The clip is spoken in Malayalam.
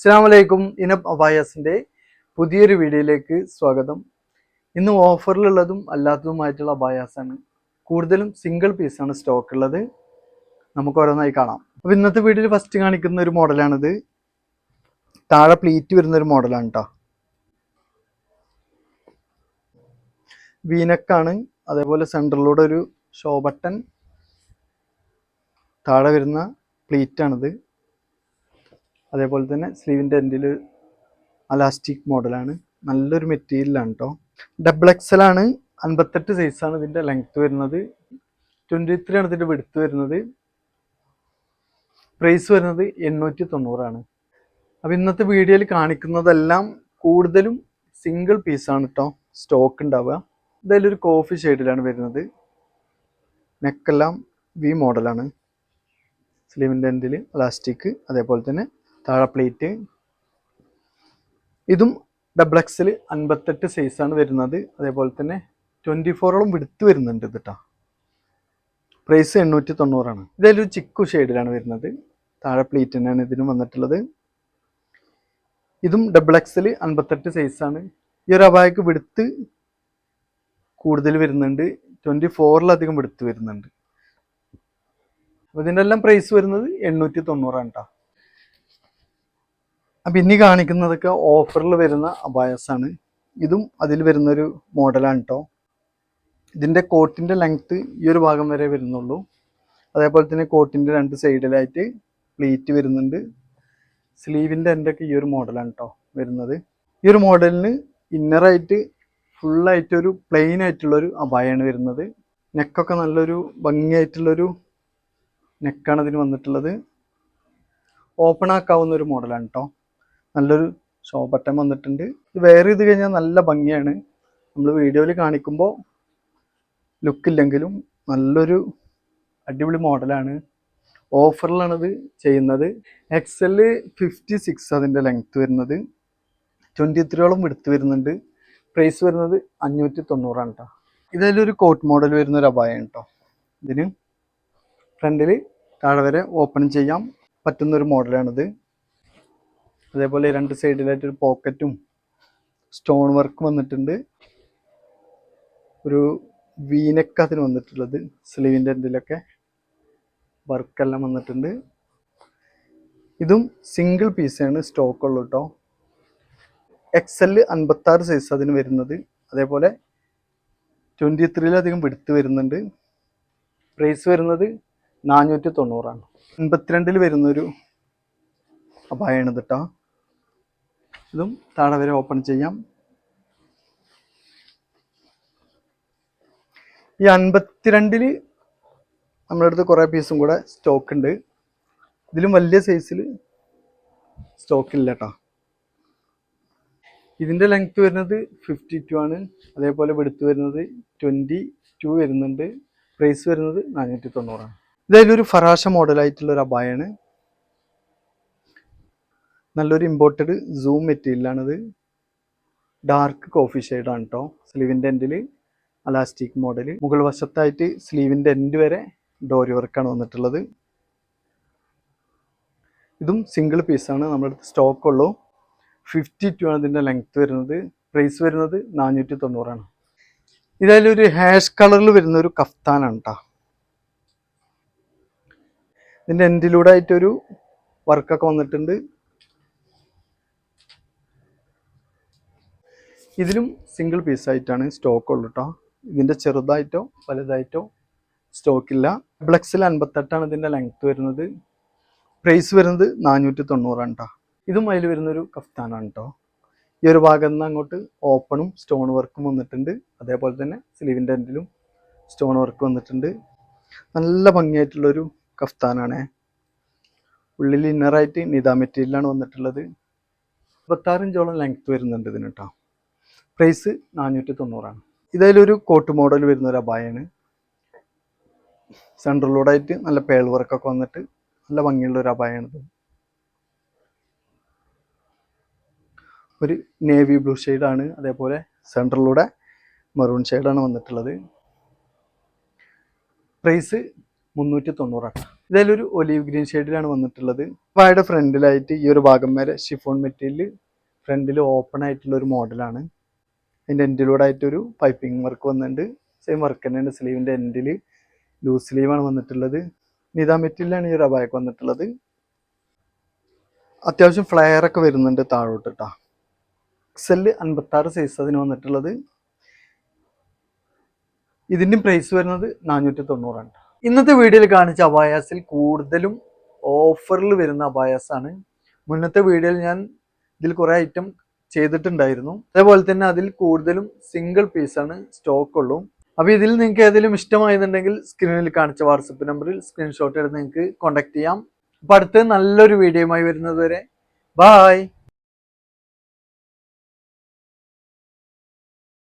അസ്സാം വലൈക്കും ഇനബ് അബായസിന്റെ പുതിയൊരു വീഡിയോയിലേക്ക് സ്വാഗതം. ഇന്ന് ഓഫറിലുള്ളതും അല്ലാത്തതുമായിട്ടുള്ള അബായാസാണ്. കൂടുതലും സിംഗിൾ പീസാണ് സ്റ്റോക്ക് ഉള്ളത് നമുക്ക് ഓരോന്നായി കാണാം. അപ്പോൾ ഇന്നത്തെ വീഡിയോയിൽ ഫസ്റ്റ് കാണിക്കുന്ന ഒരു മോഡലാണിത്. താഴെ പ്ലീറ്റ് വരുന്ന ഒരു മോഡലാണ് കേട്ടോ വീനക്കാണ് അതേപോലെ സെൻട്രലിലൂടെ ഒരു ഷോ ബട്ടൺ താഴെ വരുന്ന പ്ലീറ്റാണിത് അതേപോലെ തന്നെ സ്ലീവിന്റെ എൻഡിൽ അലാസ്റ്റിക് മോഡലാണ് നല്ലൊരു മെറ്റീരിയലാണ് കേട്ടോ ഡബിൾ എക്സൽ ആണ്. അൻപത്തെട്ട് സൈസാണ് ഇതിന്റെ ലെങ്ത്ത് വരുന്നത്. ട്വന്റി ത്രീ ആണ് ഇതിന്റെ വെടുത്ത് വരുന്നത്. പ്രൈസ് വരുന്നത് എണ്ണൂറ്റി തൊണ്ണൂറാണ് അപ്പോൾ ഇന്നത്തെ വീഡിയോയിൽ കാണിക്കുന്നതെല്ലാം കൂടുതലും സിംഗിൾ പീസാണ് കേട്ടോ സ്റ്റോക്ക് ഉണ്ടാവുക ഇതായാലും ഒരു കോഫി ഷെയ്ഡിലാണ് വരുന്നത്. നെക്കെല്ലാം വി മോഡലാണ് സ്ലീവിന്റെ എൻഡിൽ പ്ലാസ്റ്റിക് അതേപോലെ തന്നെ താഴെ പ്ലേറ്റ് ഇതും ഡബിൾ എക്സിൽ അൻപത്തെട്ട് സൈസാണ് വരുന്നത്. അതേപോലെ തന്നെ ട്വന്റി ഫോറോളം വിടുത്ത് വരുന്നുണ്ട് ഇതിട്ടാ പ്രൈസ് എണ്ണൂറ്റി തൊണ്ണൂറാണ് ഇതൊരു ചിക്കു ഷെയ്ഡിലാണ് വരുന്നത്. താഴെ പ്ലേറ്റ് തന്നെയാണ് ഇതിനും വന്നിട്ടുള്ളത്. ഇതും ഡബിൾ എക്സിൽ അൻപത്തെട്ട് സൈസാണ് ഈ ഒരു അബായക്ക് വിടുത്ത് കൂടുതൽ വരുന്നുണ്ട്. ട്വന്റി ഫോറിലധികം വിടുത്ത് വരുന്നുണ്ട്. അപ്പോൾ ഇതിന്റെ എല്ലാം പ്രൈസ് വരുന്നത് എണ്ണൂറ്റി തൊണ്ണൂറാണ് കേട്ടോ അപ്പം ഇനി കാണിക്കുന്നതൊക്കെ ഓഫറിൽ വരുന്ന അബായസാണ് ഇതും അതിൽ വരുന്നൊരു മോഡലാണ് കേട്ടോ ഇതിന്റെ കോട്ടിന്റെ ലെങ്ത്ത് ഈ ഒരു ഭാഗം വരെ വരുന്നുള്ളൂ. അതേപോലെ തന്നെ കോട്ടിന്റെ രണ്ട് സൈഡിലായിട്ട് പ്ലീറ്റ് വരുന്നുണ്ട്. സ്ലീവിന്റെ എന്റെയൊക്കെ ഈ ഒരു മോഡലാണ് കേട്ടോ വരുന്നത്. ഈ ഒരു മോഡലിന് ഇന്നറായിട്ട് ഫുള്ളായിട്ടൊരു പ്ലെയിൻ ആയിട്ടുള്ളൊരു അബായാണ് വരുന്നത്. നെക്കൊക്കെ നല്ലൊരു ഭംഗിയായിട്ടുള്ളൊരു നെക്കാണ് ഇതിന് വന്നിട്ടുള്ളത്. ഓപ്പൺ ആക്കാവുന്ന ഒരു മോഡലാണ് കേട്ടോ നല്ലൊരു ശോഭട്ടം വന്നിട്ടുണ്ട്. വെയർ ചെയ്ത് കഴിഞ്ഞാൽ നല്ല ഭംഗിയാണ്. നമ്മൾ വീഡിയോയിൽ കാണിക്കുമ്പോൾ ലുക്കില്ലെങ്കിലും നല്ലൊരു അടിപൊളി മോഡലാണ്. ഓഫറിലാണിത് ചെയ്യുന്നത്. എക്സൽ ഫിഫ്റ്റി സിക്സ് അതിന്റെ ലെങ്ത്ത് വരുന്നത്. ട്വന്റി ത്രീയോളം എടുത്ത് വരുന്നുണ്ട്. പ്രൈസ് വരുന്നത് അഞ്ഞൂറ്റി തൊണ്ണൂറാണ് കേട്ടോ ഇതിലൊരു കോട്ട് മോഡൽ വരുന്ന ഒരു അപായം കേട്ടോ ഇതിന് ഫ്രണ്ടിൽ താഴെ വരെ ഓപ്പൺ ചെയ്യാം പറ്റുന്നൊരു മോഡലാണിത് അതേപോലെ രണ്ട് സൈഡിലായിട്ട് ഒരു പോക്കറ്റും സ്റ്റോൺ വർക്ക് വന്നിട്ടുണ്ട്. ഒരു വീനക്ക് അതിന് വന്നിട്ടുള്ളത് സ്ലീവിന്റെ എന്തിലൊക്കെ വർക്കെല്ലാം വന്നിട്ടുണ്ട്. ഇതും സിംഗിൾ പീസാണ് സ്റ്റോക്ക് ഉള്ളൂ കേട്ടോ എക്സൽ അൻപത്താറ് സൈസ് അതിന് വരുന്നത്. അതേപോലെ ട്വന്റി ത്രീയിലധികം വിടുത്ത് വരുന്നുണ്ട്. പ്രൈസ് വരുന്നത് നാനൂറ്റി തൊണ്ണൂറാണ്. അൻപത്തിരണ്ടിൽ വരുന്നൊരു അപായമാണ് ഇത് കേട്ടോ ഇതും താഴെ വരെ ഓപ്പൺ ചെയ്യാം. ഈ അൻപത്തിരണ്ടിൽ അടുത്ത് കുറേ പീസും കൂടെ സ്റ്റോക്ക് ഉണ്ട്. ഇതിലും വലിയ സൈസിൽ സ്റ്റോക്ക് ഇല്ല കേട്ടോ ഇതിന്റെ ലെങ്ത് വരുന്നത് ഫിഫ്റ്റി ടു ആണ്. അതേപോലെ വെടുത്ത് വരുന്നത് ട്വന്റി ടു വരുന്നുണ്ട്. പ്രൈസ് വരുന്നത് നാനൂറ്റി തൊണ്ണൂറാണ് ഇതായാലും ഒരു ഫറാഷ മോഡലായിട്ടുള്ള ഒരു അബായാണ്. നല്ലൊരു ഇമ്പോർട്ടഡ് സൂം മെറ്റീരിയലാണിത് ഡാർക്ക് കോഫി ഷെയ്ഡാണ് കേട്ടോ സ്ലീവിന്റെ എൻഡിൽ അലാസ്റ്റിക് മോഡൽ മുകൾ വശത്തായിട്ട് സ്ലീവിന്റെ എൻഡ് വരെ ഡോരി വർക്കാണ് വന്നിട്ടുള്ളത്. ഇതും സിംഗിൾ പീസാണ് നമ്മുടെ അടുത്ത് സ്റ്റോക്ക് ഉള്ളൂ. ഫിഫ്റ്റി ടു ആണ് ഇതിന്റെ ലെങ്ത് വരുന്നത്. പ്രൈസ് വരുന്നത് നാനൂറ്റി തൊണ്ണൂറാണ് ഇതതിലൊരു ഹാഷ് കളറിൽ വരുന്ന ഒരു കഫ്താനാണ് കേട്ടോ ഇതിന്റെ എൻഡിലൂടെ ആയിട്ടൊരു വർക്കൊക്കെ വന്നിട്ടുണ്ട്. ഇതിലും സിംഗിൾ പീസായിട്ടാണ് സ്റ്റോക്ക് ഉള്ളു കേട്ടോ ഇതിന്റെ ചെറുതായിട്ടോ വലുതായിട്ടോ സ്റ്റോക്കില്ല ബ്ലക്സിൽ അൻപത്തെട്ടാണ് ഇതിന്റെ ലെങ്ത് വരുന്നത്. പ്രൈസ് വരുന്നത് നാനൂറ്റി തൊണ്ണൂറാണ് കേട്ടോ ഇതും അതിൽ വരുന്നൊരു കഫ്താനാണ് കേട്ടോ ഈ ഒരു ഭാഗത്ത് നിന്ന് അങ്ങോട്ട് ഓപ്പണും സ്റ്റോൺ വർക്കും വന്നിട്ടുണ്ട്. അതേപോലെ തന്നെ സ്ലീവിന്റെ എൻഡിലും സ്റ്റോൺ വർക്ക് വന്നിട്ടുണ്ട്. നല്ല ഭംഗിയായിട്ടുള്ളൊരു കഫ്താനാണ്. ഉള്ളിൽ ഇന്നറായിട്ട് നിതാ മെറ്റീരിയലാണ് വന്നിട്ടുള്ളത്. ഇരുപത്താറിഞ്ചോളം ലെങ്ത്ത് ലെങ്ത് വരുന്നുണ്ട് ഇതിന് കേട്ടോ പ്രൈസ് നാനൂറ്റി തൊണ്ണൂറാണ് ഇതിലൊരു കോട്ട് മോഡൽ വരുന്ന ഒരു അബായാണ് സെൻട്രലിലൂടെ ആയിട്ട് നല്ല പേൾ വർക്കൊക്കെ വന്നിട്ട് നല്ല ഭംഗിയുള്ള ഒരു അബായാണിത് ഒരു നേവി ബ്ലൂ ആണ്. അതേപോലെ സെൻട്രലിലൂടെ മെറൂൺ ഷെയ്ഡാണ് വന്നിട്ടുള്ളത്. പ്രൈസ് മുന്നൂറ്റി തൊണ്ണൂറാണ് ഒരു ഒലീവ് ഗ്രീൻ ഷെയ്ഡിലാണ് വന്നിട്ടുള്ളത്. അബായയുടെ ഫ്രണ്ടിലായിട്ട് ഈ ഒരു ഭാഗം വരെ ഷിഫോൺ മെറ്റീരിയൽ ഫ്രണ്ടിൽ ഓപ്പൺ ആയിട്ടുള്ള ഒരു മോഡലാണ് അതിന്റെ എൻഡിലൂടെ ആയിട്ടൊരു പൈപ്പിംഗ് വർക്ക് വന്നിട്ടുണ്ട്. സെയിം വർക്ക് തന്നെയാണ് സ്ലീവിന്റെ എൻഡിൽ ലൂസ് സ്ലീവാണ് വന്നിട്ടുള്ളത്. നിതാ മെറ്റീരിയലാണ് ഈ റബായൊക്കെ വന്നിട്ടുള്ളത്. അത്യാവശ്യം ഫ്ലെയർ ഒക്കെ വരുന്നുണ്ട് താഴോട്ട് കേട്ടോ എക്സെൽ അൻപത്താറ് സൈസ് അതിന് വന്നിട്ടുള്ളത്. ഇതിന്റെ പ്രൈസ് വരുന്നത് നാനൂറ്റി തൊണ്ണൂറാണ് ഇന്നത്തെ വീഡിയോയിൽ കാണിച്ച അബായാസിൽ കൂടുതലും ഓഫറിൽ വരുന്ന അബായാസാണ്. മുന്നത്തെ വീഡിയോയിൽ ഞാൻ ഇതിൽ കുറേ ഐറ്റം ചെയ്തിട്ടുണ്ടായിരുന്നു. അതേപോലെ തന്നെ അതിൽ കൂടുതലും സിംഗിൾ പീസാണ് സ്റ്റോക്ക് ഉള്ളൂ. അപ്പോൾ ഇതിൽ നിങ്ങൾക്ക് ഏതെങ്കിലും ഇഷ്ടമായിരുന്നുണ്ടെങ്കിൽ സ്ക്രീനിൽ കാണിച്ച വാട്സപ്പ് നമ്പറിൽ സ്ക്രീൻഷോട്ട് എടുത്ത് നിങ്ങൾക്ക് കോൺടാക്ട് ചെയ്യാം. അപ്പോൾ അടുത്ത് നല്ലൊരു വീഡിയോയുമായി വരുന്നത് വരെ. ബായ്